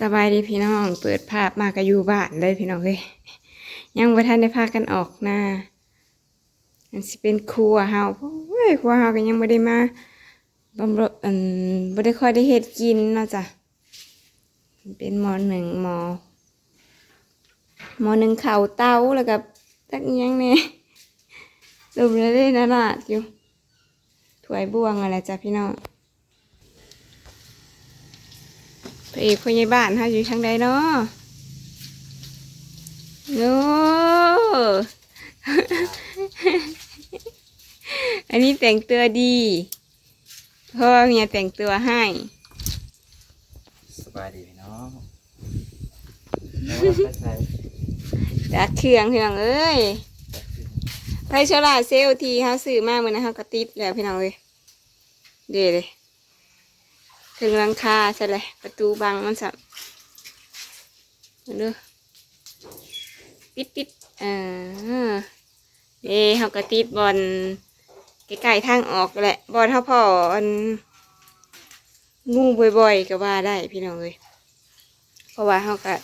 สบายดีพี่น้อง เปิดภาพมาก็อยู่บ้านเลยพี่น้องเอ้ยยังบ่ทันได้พากันออกหน้าอันสิเป็นครัวเฮาโอ้ยครัวเฮาก็ยังบ่ได้มาบำรุงอันบ่ได้ค่อยได้เฮ็ดกินเนาะจ้ะเป็นหมอหนึ่งหมอหมอหนึ่งเข้าเต้าแล้วก็ตักยังแหน่รูปเลยได้นานาดอยู่ถ้วยบวงอะไรจ้ะพี่น้อง พระเอกคนใหญ่บ้านฮะอยู่ทางใดเนาะโน้อันนี้แต่งตัวดีเพราะว่าเมียแต่งตัวให้สบายดีพี่น้องแล้วว่าไปใส่จากเครื่องพี่น้องเอ้ยไพโซลาร์เซลล์ทีเขาซื้อมาเหมือนนะเขากระติดแล้วพี่น้องเอ้ยเดี๋ยวเลย ถึงหลังคาใช่เลยประตูบังมันสับมาดูปิดปิดเออเด้เขากระติดบอลใกล้ๆทางออกแหละบอลเขาพออันงูบ่อยๆ ก็ว่าได้พี่น้องเอ้ยเพราะว่าเขาก็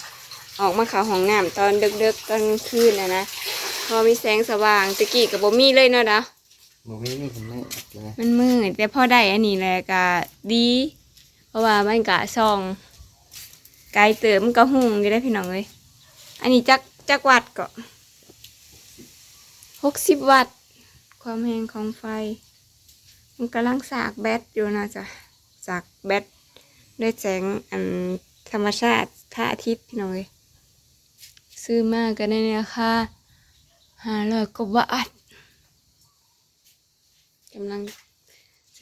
ออกมาเขาห้องน้ำตอนดึกๆตอนกลางคืนนะนะพอมีแสงสว่างตะกี้กับบ่มีเลยเนาะเด้อหมูวิ่งนี่ผมไม่เลยมันมืดแต่พอได้อันนี้แหละก็ดี เพราะว่ามันกะส่องไกลเติมมันก็หุ่งอยู่ได้พี่น้องเลยอันนี้จักจักวัดก็หกสิบวัตต์ ความแรงของไฟ มันกำลังสากแบตอยู่นะจ๊ะสากแบตด้วยแสงอันธรรมชาติพระอาทิตย์พี่น้องเลยซื้อมากันในราคาห้าร้อยกว่าบาทกำลัง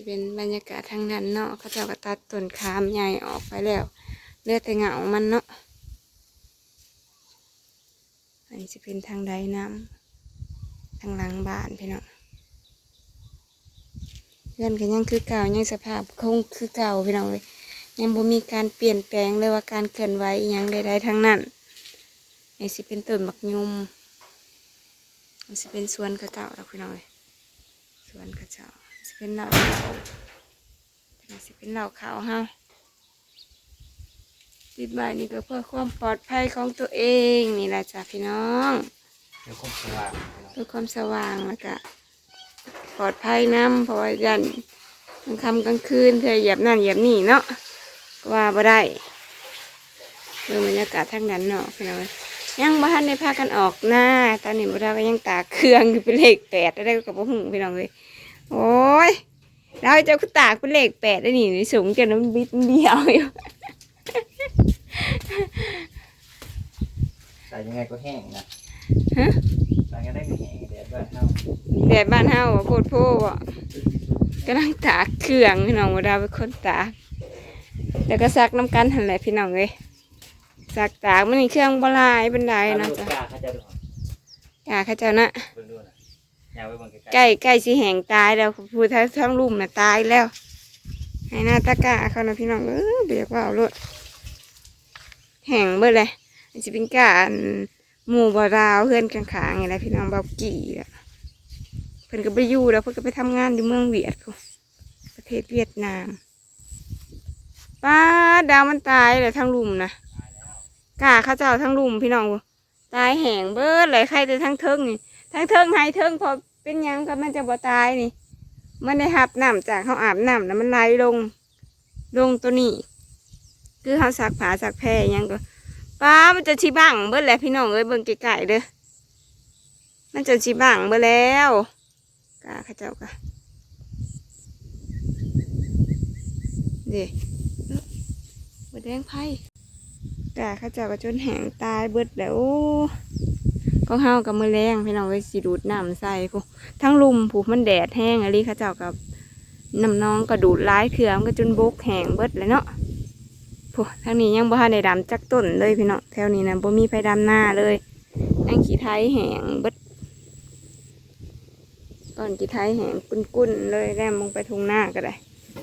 จะเป็นบรรยากาศทางนั้นเนาะเขาเจ้าก็ตัดต้นขามใหญ่ออกไปแล้วเลือดแต่เหงามันเนาะอันนี้จะเป็นทางใดน้ำทางหลังบ้านพี่น้องเพื่อนก็ยังคือเก่ายังสภาพคงคือเก่าพี่น้องเลยยังบ่มีการเปลี่ยนแปลงเลยว่าการเคลื่อนไหวยังใดๆทั้งนั้นอันี่สิเป็นต้นบักยุมนี่สิเป็นสวนกระเจ้าแล้วพี่น้องเอ้ยสวนกระเจ้า สิเป็นเหล่าเขานี่สิเป็นเหล่าเขาเฮาติดใบนี่ก็เพื่อความปลอดภัยของตัวเองนี่แหละจ้ะพี่น้องเดี๋ยวคงสว่างพี่น้องเพื่อความสว่างแล้วก็ปลอดภัยน้ำเพราะว่ายันกลางค่ำกลางคืนเธอเหยียบนั่นเหยียบนี่เนาะก็ว่าบ่ได้เรื่องบรรยากาศทางนั้นเนาะพี่น้องเอ้ยยังบ้านได้พากันออกหน้า ตอนนี้บ่ได้ก็ยังตากเครื่องอยู่เป็นเลขแปดได้กับพ่อหงพี่น้องเลย โอ้ยเราจะคือตากเป็นเลขแปดได้นี่สูงจนน้ำบิดเดียวอยู่ใส่ยังไงก็แห้งนะฮะใส่ยังไงก็แห้งแดดบ้านเฮาแดดบ้านเฮาอะโพดโพบ่กำลังตากเครื่องพี่น้องบ่ได้เป็นคนตากแล้วก็ซักน้ำกันหันแหละพี่น้องเลยซักตากมันนี่เครื่องบ่หลายเป็นไดเอานะลูกจ๊ะกาเขาจะดูอยากเขาเจ้านะ ใกล้ใกล้สิแหงตายแล้วผู้ทั้งทั้งลุ่มน่ะตายแล้ว ให้หน้าตะกร้าเขานะพี่น้องเออเบียกว่าเอารถแหงเบิดเลยจะเป็นการหมู่บ่ราวเพื่อนข้างๆไงแหละพี่น้องเบากี่อะเพิ่อนก็ไปอยู่แล้วเพิ่อนก็ไปทำงานอยู่เมืองเวียดพู้นประเทศเวียดนามป้าดาวมันตายเลยทั้งลุ่มนะกล้าข้าเจ้าทั้งลุ่มพี่น้องตายแหงเบิดเลยใครแต่ทั้งเทิงนี่ทั้งเทิงให้เทิงพอ เป็นยังก็มันจะบ่ตายนี่ มันได้หับน้ำจากเขาอาบน้ำแล้วมันไหลลง ลงตัวนี้ คือเขาสักผาสักแพรยังก็ป้ามันจะชีบังเบิดแล้วพี่น้องเอ้ยเบิ่งไกลๆเด้อมันจะชีบังเบิดแล้วกาข้าเจ้ากะเด้เบิดแดงไพ่กาข้าเจ้าก็จนแหงตายเบิดแล้ว ก็เฮากับมือแรงพี่น้องไว้สิดูดน้ำใส่พวกทั้งลุมผูกมันแดดแห้งอะไรเขาเจ้ากับน้ำน้องก็ดูดร้ายเถื่อมนก็จนบกแห้งเบิดเลยเนาะพวกทางนี้ยังบ่ทันได้ดำจักต้นเลยพี่น้องแถวนี้นะบ่มีไฟดำหน้าเลยยังขี้ไทยแห้งเบิดต้นขี้ไทยแห้งกุ้นๆเลยแลมลงไปทุ่งหน้าก็ได้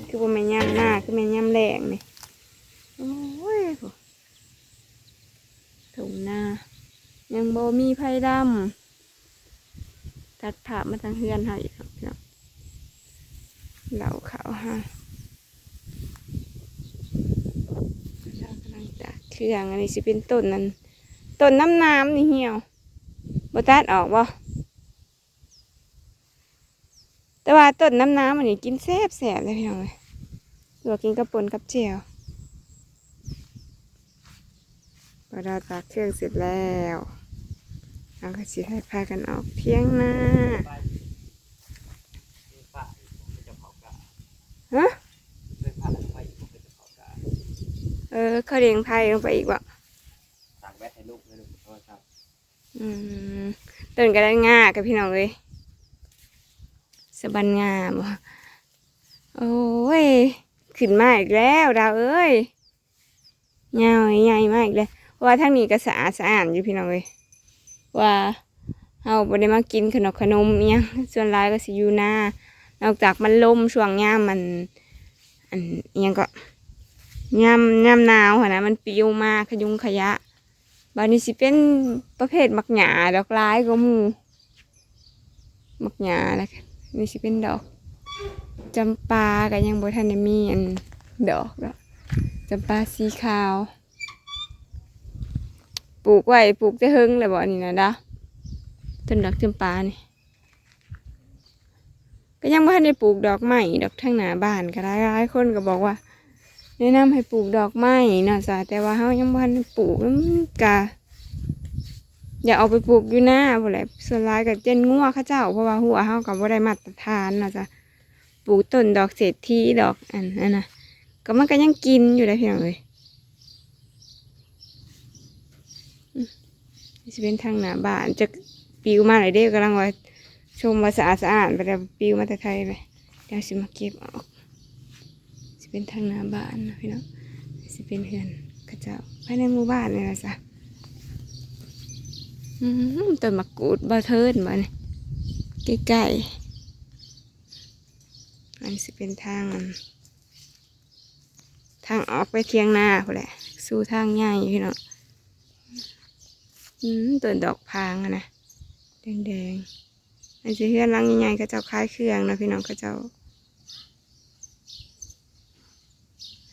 คือบ่แม่ย่ำหน้าคือแม่ย่ำแรงนี่โอ้ยพวกทุ่งหน้า ยังโบมีไผดำตัดภามาทางเฮือนให้อีกครับพี่น้องเหล่าขาวฮะเรากำลังตากแขเครื่องอันนี้สิเป็นต้นนั้นต้นน้ำน้ำนี่เหี่ยวบตัดออกบ่แต่ว่าต้นน้ำน้ำอันนี้กินแซ่บแซ่บเลยพี่น้องเลยหรือว่ากินกับปนกับเจียวพอเราตักเครื่องเสร็จแล้ว เราก็สิให้พากันออกเที่ยงหน้าเผากาฮะเออเขาเรียงไพ่ลงไปอีกบ่ต่างแบตให้ลูกให้ลูกโทรศัพท์อืมต้นก็ได้ง่ากับพี่น้องเลยสบันงามบ่โอ้ย ขึ้นมาอีกแล้วดาวเอ้ยเงาใหญ่มากอีกเลยว่าทางนี้ก็สะอาดสะอาดอยู่พี่น้องเลย ว่าเฮาบ่ได้มากินขนมขนมอิหยังส่วนหลายก็สิอยู่หน้านอกจากมันลมช่วงยามมัน อันอิหยังก็ยามยามหนาวหั่นนะมันปลิวมาขยุงขยะบานี้สิเป็นประเภทมักหยาดอกลายก็มูมักหยาแล้วกันนี่สิเป็นดอกจำปาก็ยังบ่ทันได้มีอันดอกดอกจำปาสีขาว ปลูกไว้ปลูกจะเฮงเลยบ่นี่นะดาต้นดอกจำปานี่ก็ยังบ่ได้ปลูกดอกไม้ดอกทางหนาบ้านก็ได้หลายคนก็บอกว่าแนะนำให้ปลูกดอกไม้นะจ๊ะแต่ว่าเฮายังบ่ทันได้ปลูกกะอย่าเอาไปปลูกอยู่หน้าบ่แหละส่วนหลายก็เจนงัวเขาเจ้าเพราะว่าหัวเฮาก็บ่ได้มาตรฐานนะจ๊ะปลูกต้นดอกเศรษฐีดอกอันนั้นน่ะก็มันก็ยังกินอยู่ได้เพียงเลยอืม นี่สิเป็นทางหน้าบ้านจะปิวมาหลายเด้กำลังว่าชมว่าสะอาดสะอาดไปแล้วปิวมาแต่ไทยเลยเดี๋ยวสิมาเก็บออกสิเป็นทางหน้าบ้านนะพี่น้องสิเป็นเฮือนกระเจ้าภายในหมู่บ้านนี่แหละจ้ะต้นมะกรูดบะเทินมาเนี่ยใกล้ๆอันสิเป็นทางทางออกไปเทียงนาพอแหละ สู่ทางใหญ่พี่น้อง อืมต้นดอกพางอะนะแดงๆอันสิเฮือนหลังใหญ่ๆกระเจ้าคล้ายเครื่องนะพี่น้องกระเจ้า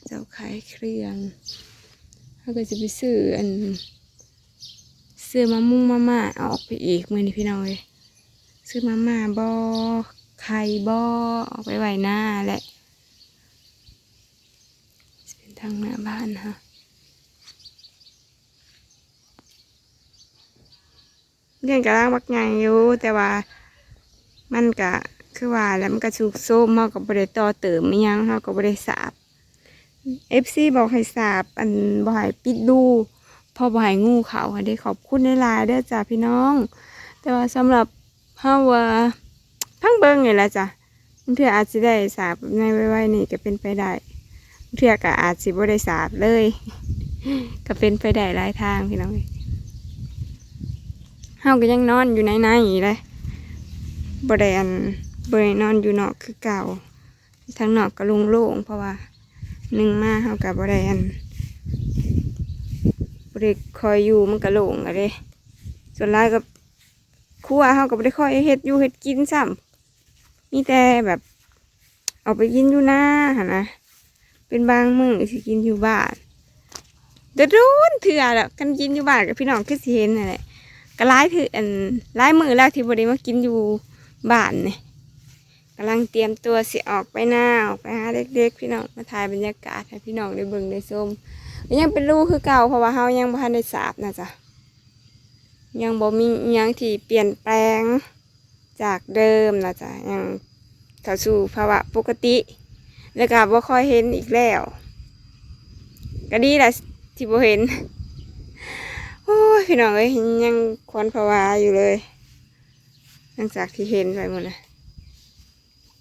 เจ้าขายเครื่องเขาก็จะไปซื้ออันซื้อมามุ่งมาม่าเอาออกไปอีกมือนี่พี่น้องเลยซื้อมาม่าบอไข่บอออกไปไวหน้าแหละจะเป็นทางหน้าบ้านฮะ เรื่องกระล่างบักไงอยู่แต่ว่ามันกะคือว่าแล้วมันก็สุกโซ่มเฮากับบริต่อเติมอิหยังเฮากับบริสาบเอฟซีบอกให้สาบอันบ่ให้ปิดดูพอบ่ให้งูเขาให้ได้ขอบคุณในลายเด้อจ้าพี่น้อง แต่ว่าสำหรับเฮาว่าพังเบิ่งนี่แหละจ้ะเทื่ออาจสิได้สาบในไว้ๆนี่ก็เป็นไปได้เทื่อก็อาจสิบ่ได้สาบเลย ก็เป็นไปได้หลายทางพี่น้อง เฮาก็ยังนอนอยู่ในในๆเลยบ่ได้อันบ่ได้นอนอยู่นอกคือเก่าทางนอกก็โล่งเพราะว่าหนึ่งมาเฮากับบ่ได้อันบ่ได้คอยอยู่มันก็โล่งอะเด้ส่วนหลายกับครัวเฮาก็บ่ได้คอยเฮ็ดอยู่เฮ็ดกินซ้ำมีแต่แบบเอาไปกินอยู่หน้าหนะเป็นบางมือสิกินอยู่บ้านเดือดร้อนเถื่อแล้วกันกินอยู่บ้านกับพี่น้องคือสิเห็นนั่นแหละ ก็หลายถืออันหลายมือแล้วที่บ่ได้มากินอยู่บ้านนี่ยกำลังเตรียมตัวสิออกไปหน้าออกไปหาเด็กๆพี่น้องมาถ่ายบรรยากาศให้พี่น้องได้เบิ่งได้ชมยังเป็นลูกคือเก่าเพราะว่าเฮายังบ่ทันได้สาบนะจ๊ะยังบ่มียังที่เปลี่ยนแปลงจากเดิมนะจ๊ะยังเข้าสู่ภาวะปกติ แล้วก็บ่ค่อยเห็นอีกแล้ว ก็ดีแหละที่บ่เห็น โอ้ยพี่น้องเอ้ยยังควนภาวะอยู่เลยหลังจากที่เห็นไปหมดนะ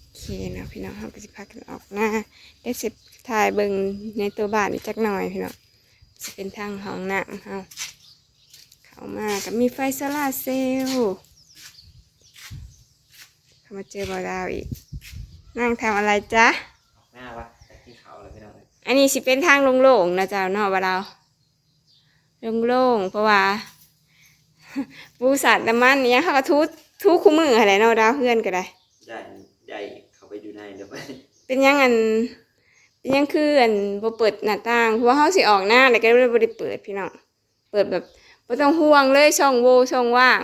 โอเคเนาะพี่น้องเราก็จะพากันออกหน้าได้เสร็จถ่ายเบิ่งในตัวบ้านอีกจักหน่อยพี่น้องจะเป็นทางห้องน้ำเฮาเข้ามาก็มีไฟโซลาร์เซลล์เข้ามาเจอบอดาวอีก นั่งทำอะไรจ๊ะ หน้าวะแต่ที่เขาเลยไม่ต้องเลยอันนี้สิเป็นทางโล่งๆนะจ๊ะเนาะบอดาว โล่งๆเพราะว่าปูสัตว์น้ำมันเนี่ยเขาก็ทุทุคู่มืออะไรเนาะดาวเพื่อนก็ได้ใหญ่ใหญ่เขาไปอยู่ในเดี๋ยวไปเป็นยังอันยังคืออันบ่เปิดหน้าต่างเพราะว่าเฮาสิออกหน้าแล้วก็เลยบ่ได้เปิดพี่น้องเปิดแบบบ่ต้องห่วงเลยช่องโหว่ช่องว่าง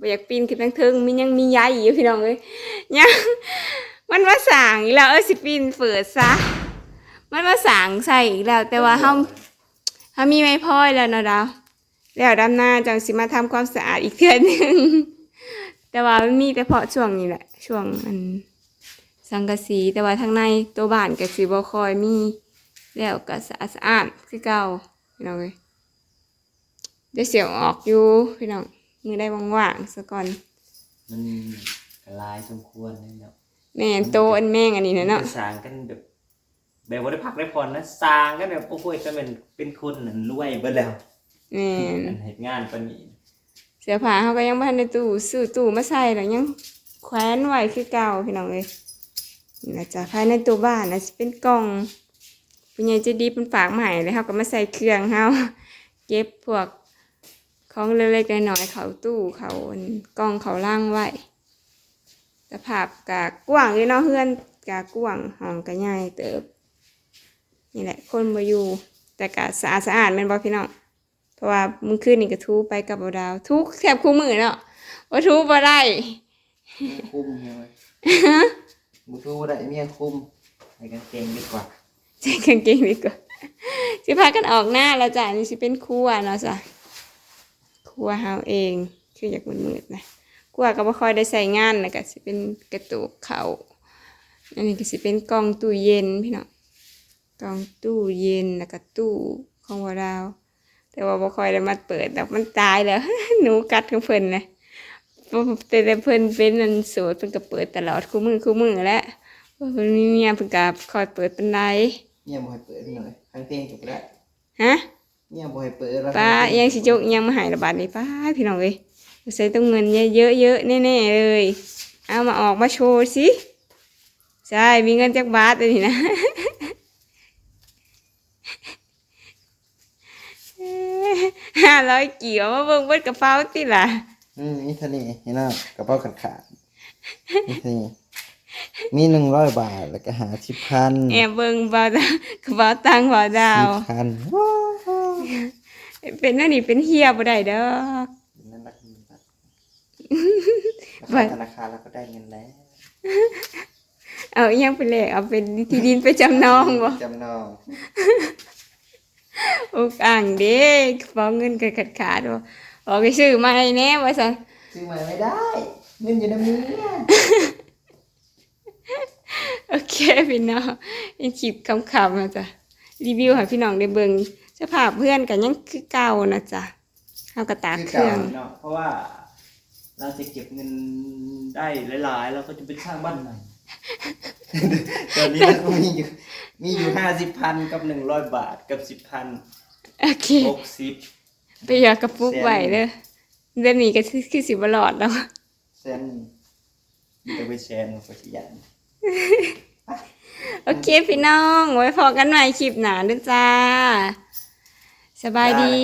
บ่อยากปีนขึ้นทางเทิงมียังมีใยอยู่พี่น้องเอ้ยยังมันว่าสร้างอีกแล้วเออสิปีนเปิดซะมันว่าสร้างใส่อีกแล้ว แต่ว่าเฮา เฮามีไม้พลอยแล้วเนาะดาวแล้วดำหน้าจังสิมาทำความสะอาดอีกเทื่อหนึงแต่ว่ามันมีแต่เพาะช่วงนี้แหละ ช่วงอันสังกะสีแต่ว่าทางในตัวบ้านก็สิบ่ค่อยมีแล้วก็สะอาดสะอาดคือเก่าพี่น้องเอ้ยเดี๋ยวเสียงออกอยู่พี่น้องมือได้ว่างๆซะก่อนมันกลายสมควรเลยเนาะแม่นโตอันแม่งอันนี้นะเนาะสร้างกันแบบ แบบว่าได้พักได้ผ่อนนะสร้างกันแบบโอ้โหก็เป็นเป็นคนนั่นรวยเบิดแล้วแม่นอันเหตุงานปานนี้เสื้อผ้าเขาก็ยังบ่ทันได้ตู้ซื้อตู้มาใส่แล้วยังแขวนไว้คือเก่าพี่น้องเอ้ยนี่ล่ะจ้ะภายในตัวบ้านน่ะสิเป็นกล่องผู้ใหญ่ใจะดีเป็นฝากมาให้แล้วเฮาก็มาใส่เครื่องเฮาเก็บพวกของเล็กๆน้อยๆเขาตู้เขาอันกล้องเขาล่างไว้สภาพกะกว้างเลยเนาะเพื่อนกะกว้างห้องกะใหญ่เติบ นี่แหละ คนมาอยู่ แต่กะสะอาดสะอาดแม่นบ่พี่น้องเพราะว่ามื้อคืนนี่ก็ทูไปกับบ่ดาว ทุกแทบคู่มือเนาะว่าทูบ่ได้คุมใช่ไหมบุทูได้เมียคุมใส่กางเกงดีกว่าใส่กางเกงดีกว่าสิพากันออกหน้าแล้วจ้ะนี่สิเป็นครัวเนาะจ้ะครัวเฮาเองคืออยากมืดๆนะครัวก็บ่ค่อยได้ใส่งานนะก็สิเป็นกระตุกเขาอันนี้ก็สิเป็นกล่องตู้เย็นพี่น้องกล่ องตู้เย็นแล้วก็ตู้ของวดาวแต่ว่าบ่ค่อยได้มาเปิดดอกมันตายแล้ว หนูกัดของเพิ่นนะแต่แต่เพิ่นเป็นอันโสดเพิ่นก็เปิดตลอดคู่มือคู่มือแหล้วเพิ่นมีเมียเพิ่นก็คอยเปิดปานใดเมียบ่ให้เปิดหน่อยทางเพลงจบแล้วฮะเมียบ่ให้เปิดแล้วป้ายังสิจกยังมาใหายระบาดนี่ป้าพี่น้องเอ้ยใส่ต้องเงินเยอะๆเยอะแน่ๆเลยเอามาออกมาโชว์สิใช่มีเงินจักบาทเลยนี่นะ ห้าร้อยกี่ยวมาเบิ่งเบิดกระเป๋าติล่ะ อืมนี่เท่านี้เห็นไหมกระเป๋าขาดขาดๆนี่เท่านี้มีหนึ่งร้อยบาทแล้วก็หาสิบพันแอบเบิ่งเบาดาวกระเป๋าตังค์เบาดาว สิบพันเป็นนั่นนี่เป็นเฮียบ่ได้เด้อนั่นแหละคือบัตรบัตรธนาคารเราก็ได้เงินแล้วเอาอิหยังไปแลกเอาเป็นที่ดินไปจำนองบ่จำนอง อุกอ่างเด้กระเป๋าเงินก็ขาดขาดบ่ออกไปซื้อมาให้แน่ว่าซั่นซื้อมาไม่ได้เงินอยู่ในมือโอเคพี่น้องเป็นคลิปคำๆนะจ๊ะรีวิวให้พี่น้องได้เบิ่งสภาพเพื่อนกันยังคือเก่านะจ๊ะเฮาก็ตากเครื่องเนาะเพราะว่าเราจะเก็บเงินได้หลายๆเราก็จะไปสร้างบ้านใหม่ตอนนี้เราก็มีอยู่มีอยู่ห้าสิบพันกับหนึ่งร้อยบาทกับสิบพัน โอเคหกสิบไปหยอดกระปุกไว้เด้อเดือนนี้ก็คือคือสิบ่รอดแล้วเซนมีแต่ไปแชร์มันก็สิยันโอเคพี่น้อง ไว้พอกันใหม่คลิปหน้าเด้อจ้า สบายดี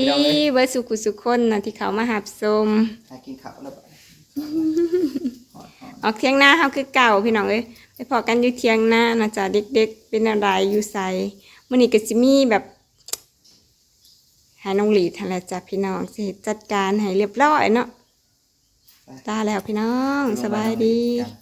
เบิดสุขุสุขคนนะที่เขามาหับชมหากินข้าวแล้วบ่หอดหอดออกเที่ยงหน้าเฮาคือเก่าพี่น้องเอ้ยไปพอกันอยู่เที่ยงหน้านะจ๊ะเด็กๆเป็นอะไรอยู่ใสมื้อนี้ก็สิมีแบบ หาน้องหลีดหั่นแหละจ้ะพี่น้องสิจัดการให้เรียบร้อยเนาะตาแล้วพี่น้องสบายดีกัน